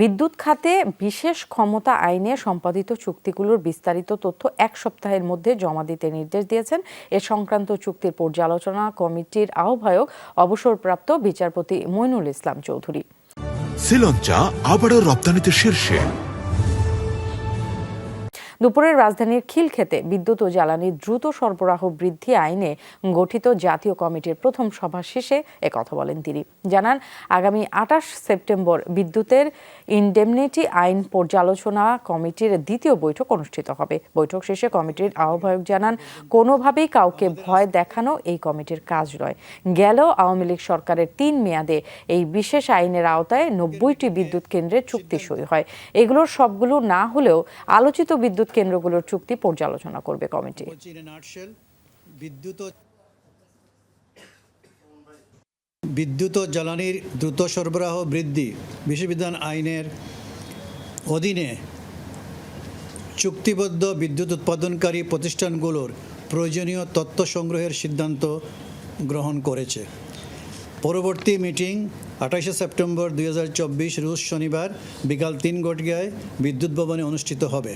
বিদ্যুৎ খাতে বিশেষ ক্ষমতা আইনে সম্পাদিত চুক্তিগুলোর বিস্তারিত তথ্য এক সপ্তাহের মধ্যে জমা দিতে নির্দেশ দিয়েছেন। এ সংক্রান্ত চুক্তির পর্যালোচনা কমিটির আহ্বায়ক অবসরপ্রাপ্ত বিচারপতি মইনুল ইসলাম চৌধুরী। শ্রীলঞ্চা আবারও রপ্তানিতে শীর্ষে। দুপুরের রাজধানীর খিলক্ষেতে বিদ্যুৎ ও জ্বালানি দ্রুত সরবরাহ বৃদ্ধি আইনে গঠিত জাতীয় কমিটির প্রথম সভা শেষে কথা বলেন তিনি। জানান, আগামী আটাশ সেপ্টেম্বর বিদ্যুতের ইনডেমনিটি আইন পর্যালোচনা কমিটির দ্বিতীয় বৈঠক অনুষ্ঠিত হবে। বৈঠক শেষে কমিটির আহ্বায়ক জানান, কোনোভাবেই কাউকে ভয় দেখানো এই কমিটির কাজ নয়। গেল আওয়ামী লীগ সরকারের তিন মেয়াদে এই বিশেষ আইনের আওতায় নব্বইটি বিদ্যুৎ কেন্দ্রের চুক্তি সই হয়। এগুলোর সবগুলো না হলেও আলোচিত বিদ্যুৎ কেন্দ্রগুলোর চুক্তি পর্যালোচনা করবে কমিটি। বিদ্যুৎ ও জ্বালানির দ্রুত সরবরাহ বৃদ্ধি বিশ্ববিধান আইনের অধীনে চুক্তিবদ্ধ বিদ্যুৎ উৎপাদনকারী প্রতিষ্ঠানগুলোর প্রয়োজনীয় তথ্য সংগ্রহের সিদ্ধান্ত গ্রহণ করেছে। পরবর্তী মিটিং আঠাশে সেপ্টেম্বর দুই হাজার চব্বিশ, রুশ শনিবার বিকাল তিন ঘটিকায় বিদ্যুৎ ভবনে অনুষ্ঠিত হবে।